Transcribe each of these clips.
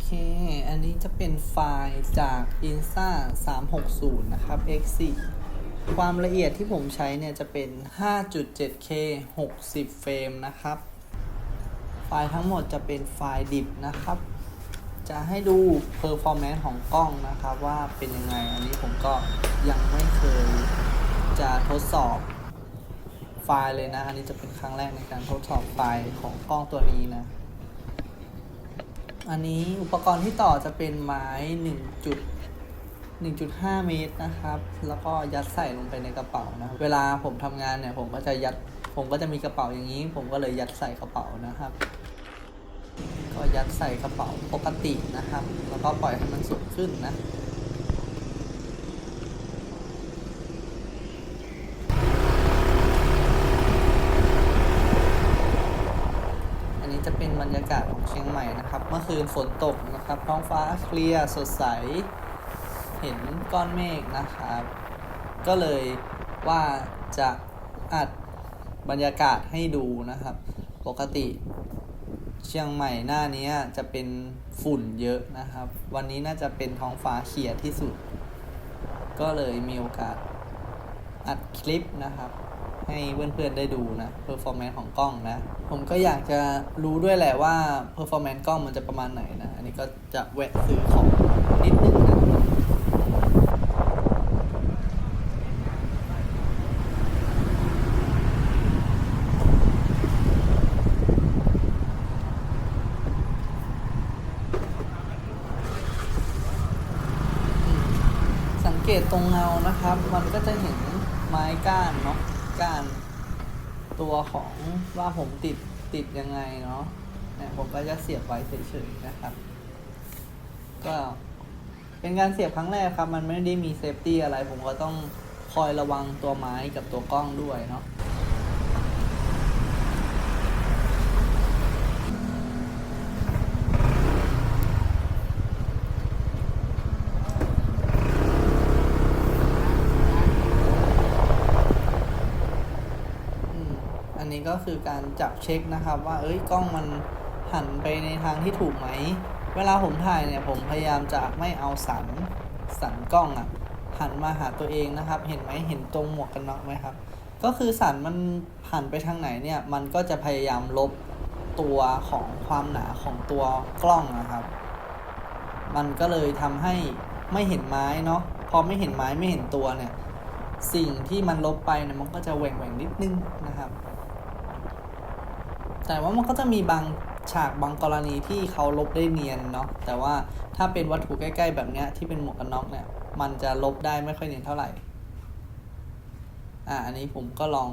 เค อันนี้จะเป็นไฟล์จาก INSA 360 นะครับ x4 ความละเอียดที่ผมใช้เนี่ยจะเป็น 5.7K 60 เฟรมนะครับ ไฟล์ทั้งหมดจะเป็นไฟล์ดิบนะครับ จะให้ดู performance ของกล้องนะครับ ว่าเป็นยังไง อันนี้ผมก็ยังไม่เคยจะทดสอบไฟล์เลยนะ อันนี้จะเป็นครั้งแรกในการทดสอบไฟล์ของกล้องตัวนี้นะ อันนี้อุปกรณ์ที่ต่อจะเป็นไม้1จุด1.5 เมตรนะครับ แล้วก็ยัดใส่ลงไปในกระเป๋านะ เวลาผมทำงานเนี่ย ผมก็จะยัด ผมก็จะมีกระเป๋าอย่างนี้ ผมก็เลยยัดใส่กระเป๋านะครับ ก็ยัดใส่กระเป๋าปกตินะครับ แล้วก็ปล่อยให้มันสุกขึ้นนะ อันนี้จะเป็น บรรยากาศของเชียงใหม่นะครับ เมื่อคืนฝนตกนะครับ ท้องฟ้าเคลียร์สดใส เห็นก้อนเมฆนะครับ ก็เลยว่าจะอัดบรรยากาศให้ดูนะครับ ปกติเชียงใหม่หน้านี้จะเป็นฝุ่นเยอะนะครับ วันนี้น่าจะเป็นท้องฟ้าเคลียร์ที่สุด ก็เลยมีโอกาสอัดคลิปนะครับ ให้เพื่อนๆได้ดูนะ performance ของกล้องนะ ผมก็อยากจะรู้ด้วยแหละว่า performance กล้องมันจะประมาณไหนนะ อันนี้ก็จะแวะซื้อของนิดนึงนะสังเกตตรงเงานะครับ มันก็จะเห็นไม้ก้านเนาะ การตัวของว่าผมติดติดยังไงเนาะเนี่ยผมก็จะเสียบไว้เฉยๆนะครับ ก็เป็นการเสียบครั้งแรกครับ มันไม่ได้มีเซฟตี้อะไร ผมก็ต้องคอยระวังตัวไม้กับตัวกล้องด้วยเนาะ อืมอั นี้ก็คือการจับเช็คนะครับ ว่าเอ้ยกล้องมันหันไปในทางที่ถูกไหม เวลาผมถ่ายเนี่ยผมพยายามจะไม่เอาสันสันกล้องอะหันมาหาตัวเองนะครับ เห็นไหมเห็นตรงหมวกกันน็อกไหมครับ ก็คือสันมันหันไปทางไหนเนี่ยมันก็จะพยายามลบตัวของความหนาของตัวกล้องนะครับ มันก็เลยทำให้ไม่เห็นไม้เนาะพอไม่เห็นไม้ไม่เห็นตัวเนี่ยสิ่งที่มันลบไปเนี่ยมันก็จะแหว่งแหว่งๆนิดนึงนะครับ แต่ว่ามันก็จะมีบางฉากบางกรณีที่เขาลบได้เนียนเนาะแต่ว่าถ้าเป็นวัตถุใกล้ ๆ แบบเนี้ยที่เป็นหมวกกันน็อกเนี่ย มันจะลบได้ไม่ค่อยเนียนเท่าไหร่อ่าอันนี้ผมก็ลอง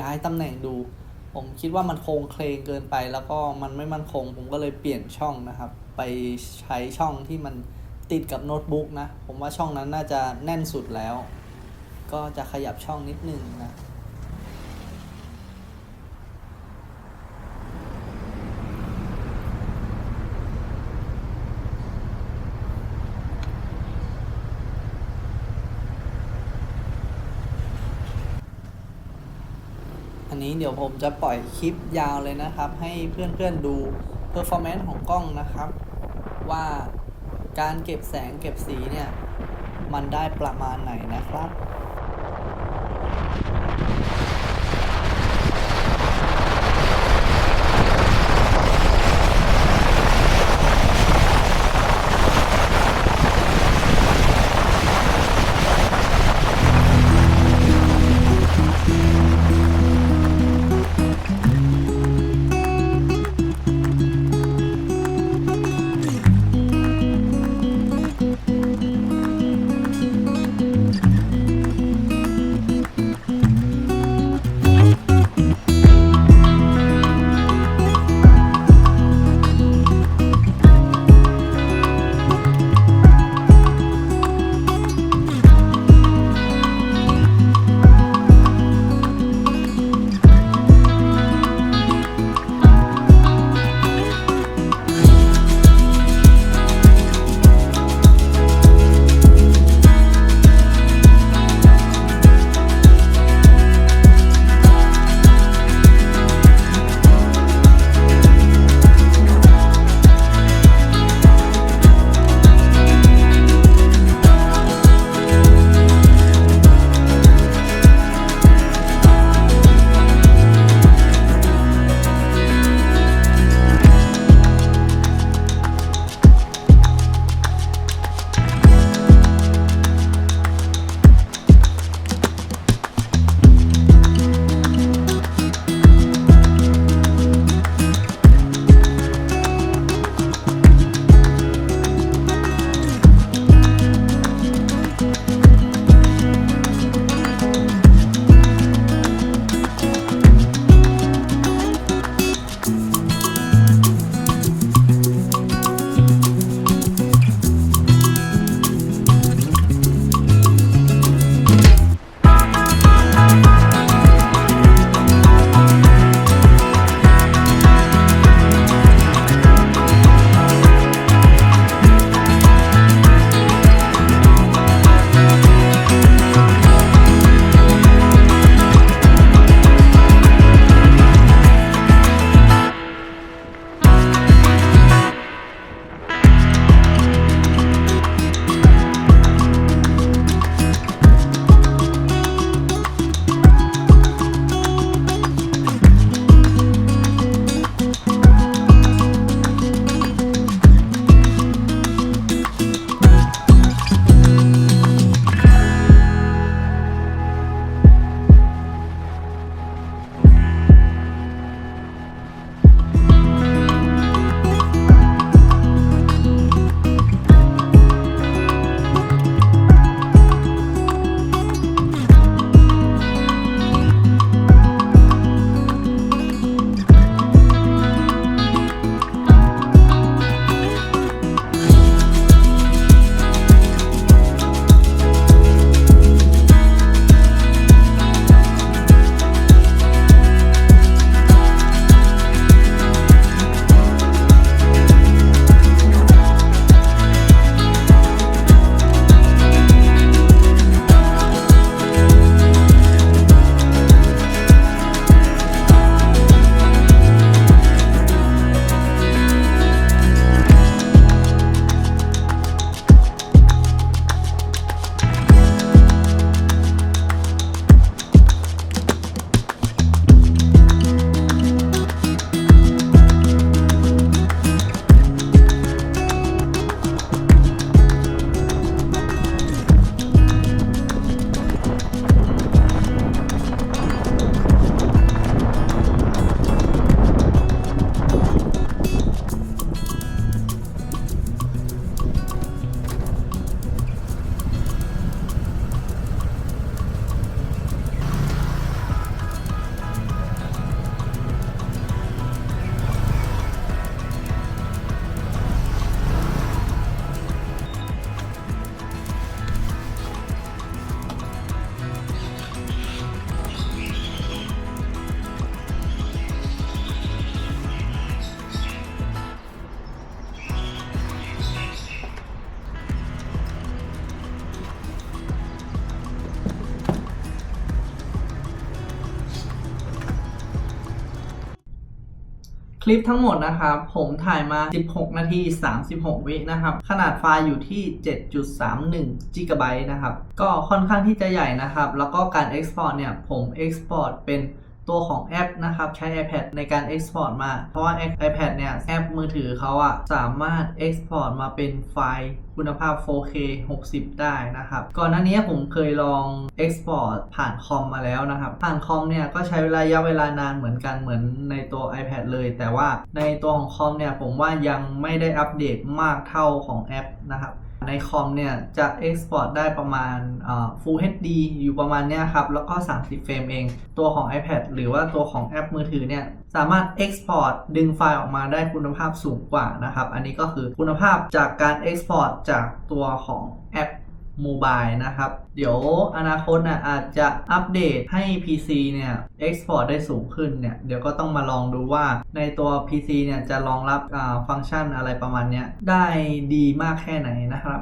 ย้ายตำแหน่งดู ผมคิดว่ามันโครงเคลงเกินไป แล้วก็มันไม่มั่นคง ผมก็เลยเปลี่ยนช่องนะครับ ไปใช้ช่องที่มันติดกับโน้ตบุ๊กนะ ผมว่าช่องนั้นน่าจะแน่นสุดแล้ว ก็จะขยับช่องนิดนึงนะ เดี๋ยวผมจะปล่อยคลิปยาวเลยนะครับ ให้เพื่อนๆดู performance ของกล้องนะครับ ว่าการเก็บแสงเก็บสีเนี่ย มันได้ประมาณไหนนะครับ คลิปทั้งหมดนะครับ ผมถ่ายมา 16 นาที 36 วินะครับ ขนาดไฟล์อยู่ที่ 7.31 g b นะครับ ก็ค่อนข้างที่จะใหญ่นะครับ แล้วก็การ Export เนี่ย ผม Export เป็น ตัวของแอปนะครับใช้ iPad ในการ Export มา เพราะว่า iPad เนี่ยแอปมือถือเขาอะสามารถ Export มาเป็นไฟล์คุณภาพ 4K 60 ได้นะครับ ก่อนหน้านี้ผมเคยลอง Export ผ่านคอมมาแล้วนะครับ ผ่านคอมเนี่ยก็ใช้ระยะเวลานานเหมือนกันเหมือนในตัว iPad เลย แต่ว่าในตัวของคอมเนี่ยผมว่ายังไม่ได้อัปเดตมากเท่าของแอปนะครับ ในคอมเนี่ยจะ Export ได้ประมาณ Full HD อยู่ประมาณเนี้ยครับ แล้วก็ 30 เฟรมเอง ตัวของ iPad หรือว่าตัวของแอปมือถือเนี่ยสามารถ Export ดึงไฟล์ออกมาได้คุณภาพสูงกว่านะครับ อันนี้ก็คือคุณภาพจากการ Export จากตัวของแอป โมบายนะครับ เดี๋ยวอนาคตนะอาจจะอัปเดตให้ PC เนี่ย Export ได้สูงขึ้นเนี่ย เดี๋ยวก็ต้องมาลองดูว่าในตัว PC เนี่ยจะรองรับฟังก์ชันอะไรประมาณเนี้ยได้ดีมากแค่ไหนนะครับ